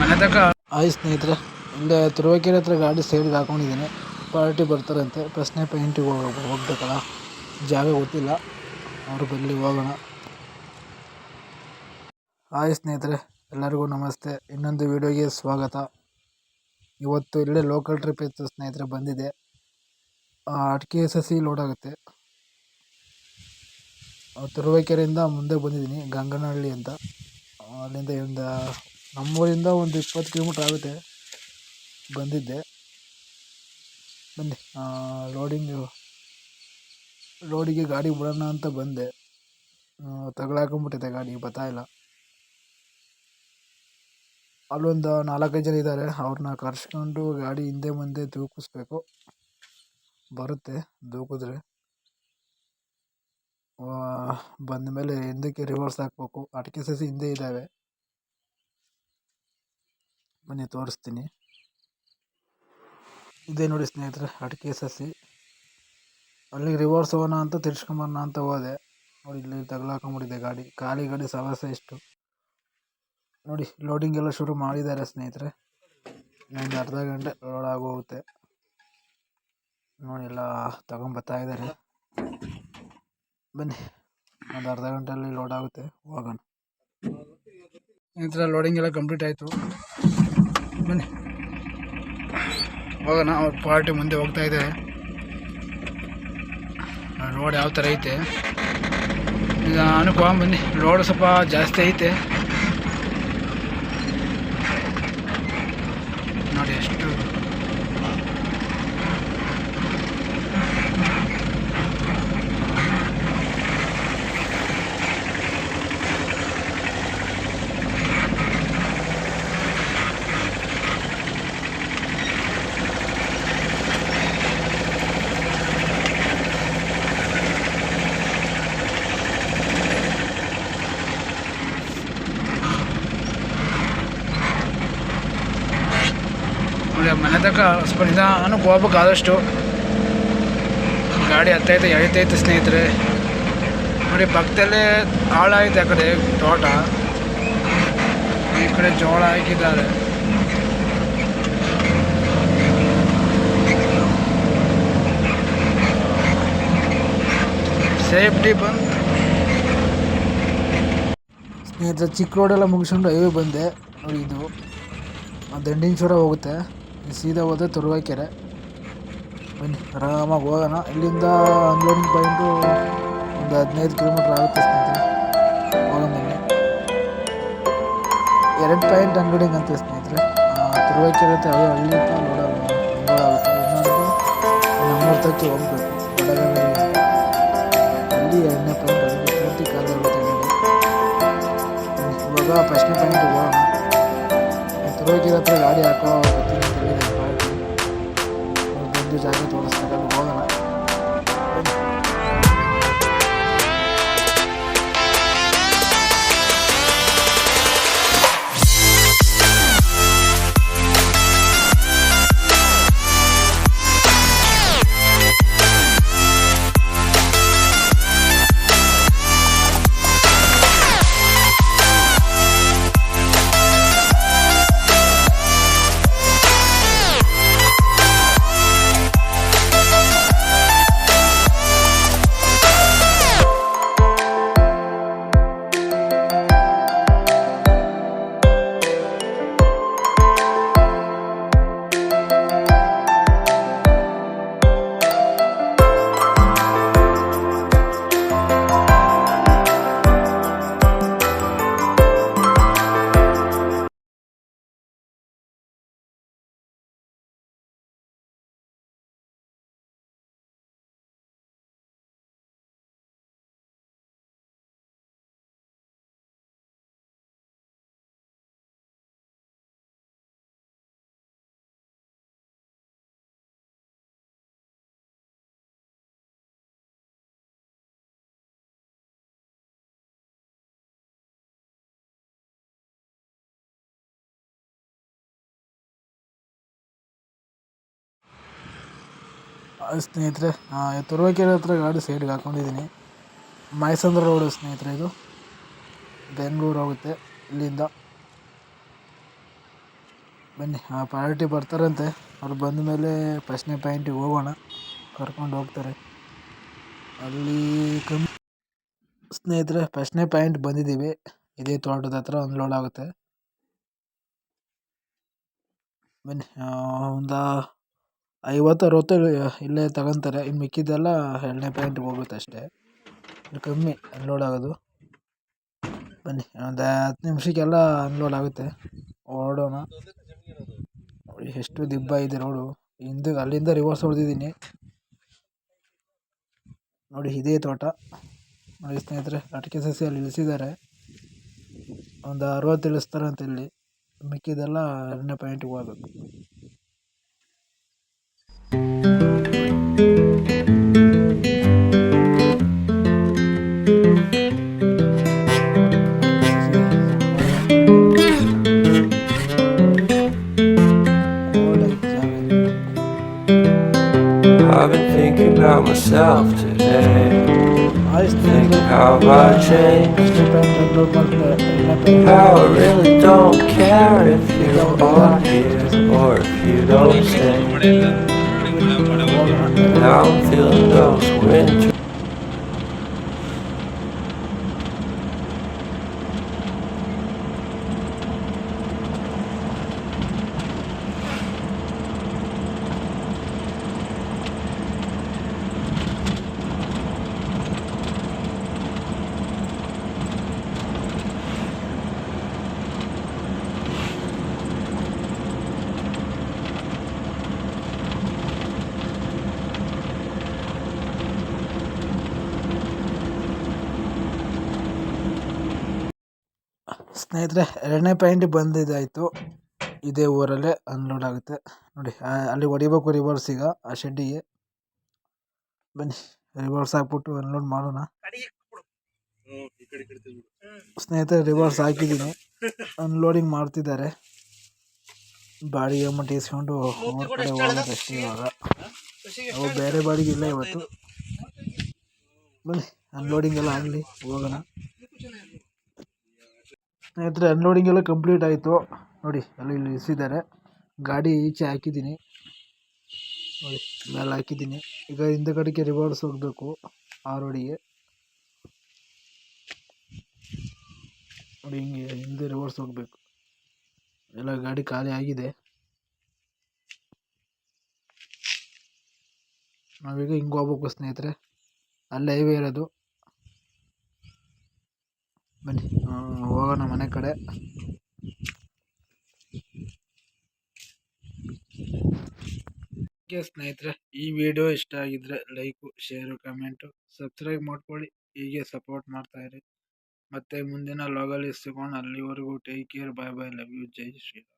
Hi ಸ್ನೇಹಿತರೆ ಇಲ್ಲೇ ತುರುವೇಕೆರೆ ಹತ್ರ ಗಾಡಿ ಸೈಡ್ಗೆ ಹಾಕೊಂಡಿದ್ದೀನಿ. ಪಾರ್ಟಿ ಬರ್ತಾರಂತೆ. ಪ್ರಶ್ನೆ ಪೇಂಟಿಗೆ ಹೋಗ ಹೋಗ್ಬೇಕಲ್ಲ? ಜಾಗ ಗೊತ್ತಿಲ್ಲ. ಅವ್ರು ಬರಲಿ ಹೋಗೋಣ. ಹಾಯ್ ಸ್ನೇಹಿತರೆ, ಎಲ್ಲರಿಗೂ ನಮಸ್ತೆ. ಇನ್ನೊಂದು ವಿಡಿಯೋಗೆ ಸ್ವಾಗತ. ಇವತ್ತು ಇಲ್ಲೇ ಲೋಕಲ್ ಟ್ರಿಪ್ ಇತ್ತು ಸ್ನೇಹಿತರೆ ಬಂದಿದೆ ಅಡಿಕೆ ಸಸಿ ಲೋಡ್ ಆಗುತ್ತೆ. ತುರುವೇಕೆರೆಯಿಂದ ಮುಂದೆ ಬಂದಿದ್ದೀನಿ, ಗಂಗನಹಳ್ಳಿ ಅಂತ. ಅಲ್ಲಿಂದ ಒಂದು ನಮ್ಮೂರಿಂದ ಒಂದು ಇಪ್ಪತ್ತು ಕಿಲೋಮೀಟ್ರ್ ಆಗುತ್ತೆ ಬಂದಿದ್ದೆ. ಬನ್ನಿ ರೋಡಿಂಗ್, ರೋಡಿಗೆ ಗಾಡಿ ಬಿಡೋಣ ಅಂತ ಬಂದೆ. ತಗಲಾಕೊಂಬಿಟ್ಟಿದೆ ಗಾಡಿ ಇಲ್ಲ. ಅಲ್ಲೊಂದು ನಾಲ್ಕೈದು ಜನ ಇದ್ದಾರೆ. ಅವ್ರನ್ನ ಕರ್ಸ್ಕೊಂಡು ಗಾಡಿ ಹಿಂದೆ ಮುಂದೆ ದೂಕಿಸ್ಬೇಕು ಬರುತ್ತೆ ದೂಕಿದ್ರೆ ಬಂದ ಮೇಲೆ ಹಿಂದಕ್ಕೆ ರಿವರ್ಸ್ ಹಾಕ್ಬೇಕು. ಅಟಕೆ ಸಸಿ ಹಿಂದೆ ಇದ್ದಾವೆ. ಬನ್ನಿ ತೋರಿಸ್ತೀನಿ. ಇದೇ ನೋಡಿ ಸ್ನೇಹಿತರೆ, ಅಡಿಕೆ ಸಸಿ. ಅಲ್ಲಿಗೆ ರಿವರ್ಸ್ ಹೋಗೋಣ ಅಂತ ತಿರ್ಸ್ಕೊಂಬರೋಣ ಅಂತ ಹೋದೆ. ನೋಡಿ ಇಲ್ಲಿ ತಗಲಾಕೊಂಬಿಟ್ಟಿದೆ ಗಾಡಿ. ಖಾಲಿ ಗಾಡಿ ಸವಾಸ ಎಷ್ಟು ನೋಡಿ ಲೋಡಿಂಗ್ ಎಲ್ಲ ಶುರು ಮಾಡಿದ್ದಾರೆ ಸ್ನೇಹಿತರೆ. ಇನ್ನೊಂದು ಅರ್ಧ ಗಂಟೆ ಲೋಡ್ ಆಗೋಗುತ್ತೆ. ನೋಡಿ ಎಲ್ಲ ತಗೊಂಬತ್ತಾ ಇದ್ದಾರೆ. ಬನ್ನಿ, ಒಂದು ಅರ್ಧ ಗಂಟೆಯಲ್ಲಿ ಲೋಡ್ ಆಗುತ್ತೆ. ಹೋಗೋಣ. ಸ್ನೇಹಿತರೆ ಲೋಡಿಂಗ್ ಎಲ್ಲ ಕಂಪ್ಲೀಟ್ ಆಯಿತು. ಬನ್ನಿ. ಹೋಗೋಣ ಅವ್ರ ಪಾರ್ಟಿ ಮುಂದೆ ಹೋಗ್ತಾ ಇದೆ ರೋಡ್ ಯಾವ ಥರ ಐತೆ? ಈಗ ಅನುಕೋ ಬನ್ನಿ. ರೋಡ್ ಸ್ವಲ್ಪ ಜಾಸ್ತಿ ಐತೆ ನೋಡಿ ಎಷ್ಟು ಸ್ವಲ್ಪ ನಿಧಾನಕ್ಕೆ ಹೋಗ್ಬೇಕು ಆದಷ್ಟು ಗಾಡಿ ಹತ್ತೈತೆ ಎಳಿತೈತೆ ಸ್ನೇಹಿತರೆ. ನೋಡಿ ಪಕ್ಕದಲ್ಲೇ ಹಾಳಾಗಿದೆ ಆ ಕಡೆ ತೋಟ. ಈ ಕಡೆ ಜೋಳ ಹಾಕಿದ್ದಾರೆ. ಸೇಫ್ಟಿ ಬಂದು. ಸ್ನೇಹಿತರೆ, ಚಿಕ್ಕ ರೋಡೆಲ್ಲ ಮುಗಿಸ್ಕೊಂಡು ಹೈವೇ ಬಂದೆ. ನೋಡಿ, ಇದು ದಂಡಿನ ದಂಡಿನಚೂರ ಹೋಗುತ್ತೆ. ಸೀದಾ ಹೋದ್ರೆ ತುರುವಾಕೆರೆ. ಬನ್ನಿ, ಆರಾಮಾಗಿ ಹೋಗೋಣ. ಇಲ್ಲಿಂದ ಅನ್ಲೋಡಿಂಗ್ ಪಾಯಿಂಟು ಒಂದು ಹದಿನೈದು ಕಿಲೋಮೀಟ್ರ್ ಆಗುತ್ತೆ ಸ್ನೇಹಿತರೆ. ಹೋಗೋಣ ಬನ್ನಿ. ಎರಡು ಪಾಯಿಂಟ್ ಅನ್ಲೋಡಿಂಗ್ ಅಂತ ಸ್ನೇಹಿತರೆ. ತುರುವಾಕೆರೆ ಅಂತ ಅದೇ ಹಳ್ಳಿ ಅಂತ ಲೋಡ್ ಆಗುತ್ತೆ. ಇನ್ನೊಂದು ನಮ್ಮೂರು ಹೋಗ್ಬೇಕು. ಅಂತ. ಅಲ್ಲಿ ಎರಡನೇ ಪಾಯಿಂಟ್ ಪೂರ್ತಿ ಆಗುತ್ತೆ ಇವಾಗ ಫಸ್ಟ್ನೇ ಪಾಯಿಂಟ್ ಹೋಗೋಣ. ತುರುವಾಕೆರೆ ಹತ್ರ ಗಾಡಿ ಹಾಕೋ ಬರ್ತೀನಿ ಅವ್ರು ಬಂದು ಸ್ನೇಹಿತರೆ ತುರುವೇಕೆರೆ ಹತ್ರ ಗಾಡಿ ಸೈಡ್ಗೆ ಹಾಕೊಂಡಿದ್ದೀನಿ. ಮೈಸಂದ್ರ ರೋಡು ಸ್ನೇಹಿತರೆ ಇದು. ಬೆಂಗಳೂರು ಹೋಗುತ್ತೆ ಇಲ್ಲಿಂದ. ಬನ್ನಿ, ಆ ಪಾರ್ಟಿ ಬರ್ತಾರಂತೆ. ಅವ್ರು ಬಂದ ಮೇಲೆ ಫಸ್ಟ್ನೇ ಪಾಯಿಂಟಿಗೆ ಹೋಗೋಣ. ಕರ್ಕೊಂಡು ಹೋಗ್ತಾರೆ. ಅಲ್ಲಿ ಕಮ್ಮಿ ಸ್ನೇಹಿತರೆ ಫಸ್ಟ್ನೇ ಪಾಯಿಂಟ್ ಬಂದಿದ್ದೀವಿ. ಇದೇ ತೋಟದ ಹತ್ರ ಅನ್ಲೋಡ್ ಆಗುತ್ತೆ. ಬನ್ನಿ ಒಂದು ಐವತ್ತು ಅರವತ್ತು ಇಲ್ಲೇ ತಗೊಂತಾರೆ. ಇನ್ನು ಮಿಕ್ಕಿದ್ದೆಲ್ಲ ಎರಡನೇ ಪಾಯಿಂಟ್ಗೆ ಹೋಗುತ್ತೆ ಅಷ್ಟೇ. ಇಲ್ಲಿ ಕಮ್ಮಿ ಅನ್ಲೋಡ್ ಆಗೋದು. ಬನ್ನಿ, ಒಂದು ಹತ್ತು ನಿಮಿಷಕ್ಕೆಲ್ಲ ಅನ್ಲೋಡ್ ಆಗುತ್ತೆ. ಓಡೋಣ. ನೋಡಿ, ಎಷ್ಟು ದಿಬ್ಬ ಇದೆ ರೋಡು. ಹಿಂದೆ, ಅಲ್ಲಿಂದ ರಿವರ್ಸ್ ಹೊಡೆದಿದ್ದೀನಿ. ನೋಡಿ, ಇದೇ ತೋಟ. ನೋಡಿ, ಸ್ನೇಹಿತರೆ, ಅಡಿಕೆ ಸಸಿ ಅಲ್ಲಿ ಇಳಿಸಿದ್ದಾರೆ. ಒಂದು ಅರವತ್ತು ಇಳಿಸ್ತಾರೆ ಅಂತ ಇಲ್ಲಿ. ಮಿಕ್ಕಿದೆಲ್ಲ ಎರಡನೇ ಪಾಯಿಂಟಿಗೆ ಹೋಗ್ಬೇಕು I've been thinking about myself today. I Think how I changed. How I really don't care if you are here or if you don't stay. Now I'm feeling those winter. ಸ್ನೇಹಿತರೆ, ಎರಡನೇ ಪಾಯಿಂಟ್ ಬಂದಿದ್ದಾಯಿತು ಇದೇ ಊರಲ್ಲೇ unload ಆಗುತ್ತೆ. ನೋಡಿ ಅಲ್ಲಿ ಹೊಡಿಬೇಕು reverse ಈಗ, ಆ ಶೆಡ್ಡಿಗೆ. ಬನ್ನಿ ರಿವರ್ಸ್ ಹಾಕ್ಬಿಟ್ಟು ಅನ್ಲೋಡ್ ಮಾಡೋಣ. ಸ್ನೇಹಿತರೆ ರಿವರ್ಸ್ ಹಾಕಿದ್ದೀನಿ. ಅನ್ಲೋಡಿಂಗ್ ಮಾಡ್ತಿದ್ದಾರೆ. ಬಾಡಿಗೆ ಅಮೌಂಟ್ ಇಸ್ಕೊಂಡು ಊರ ಕಡೆ ಹೋಗೋದು ಅಷ್ಟೇ ಇವಾಗ ಅವು ಬೇರೆ ಬಾಡಿಗೆ ಇಲ್ಲ ಇವತ್ತು. ಬನ್ನಿ, ಅನ್ಲೋಡಿಂಗ್ ಎಲ್ಲ ಆಗಲಿ, ಹೋಗೋಣ. ಸ್ನೇಹಿತರೆ ಅನ್ಲೋಡಿಂಗ್ ಎಲ್ಲ ಕಂಪ್ಲೀಟ್ ಆಯಿತು. ನೋಡಿ ಅಲ್ಲಿ ಇಲ್ಲಿ ಇಳಿಸಿದ್ದಾರೆ ಗಾಡಿ ಈಚೆ ಹಾಕಿದ್ದೀನಿ. ನೋಡಿ, ಮೇಲೆ ಹಾಕಿದ್ದೀನಿ. ಈಗ ಹಿಂದಗಡೆಗೆ ರಿವರ್ಸ್ ಹೋಗಬೇಕು, ಆ ರೋಡಿಗೆ ನೋಡಿ, ಹಿಂಗೆ ಹಿಂದೆ ರಿವರ್ಸ್ ಹೋಗಬೇಕು. ಎಲ್ಲ ಗಾಡಿ ಖಾಲಿ ಆಗಿದೆ. ನಾವೀಗ ಹಿಂಗೆ ಹೋಗ್ಬೇಕು ಸ್ನೇಹಿತರೆ. ಅಲ್ಲಿ ಹೈವೇ ಇರೋದು. ಬನ್ನಿ. ಹೋಗೋಣ ಮನೆ ಕಡೆ. ಸ್ನೇಹಿತರೆ, ಈ ವಿಡಿಯೋ ಇಷ್ಟ ಆಗಿದ್ರೆ ಲೈಕು ಶೇರು ಕಮೆಂಟು ಸಬ್ಸ್ಕ್ರೈಬ್ ಮಾಡ್ಕೊಳ್ಳಿ. ಹೀಗೆ ಸಪೋರ್ಟ್ ಮಾಡ್ತಾ ಇರಿ. ಮತ್ತೆ ಮುಂದಿನ ಲಾಗಲ್ಲಿ ಸಿಗೋಣ. ಅಲ್ಲಿವರೆಗೂ take care bye bye love you Jai Shriram.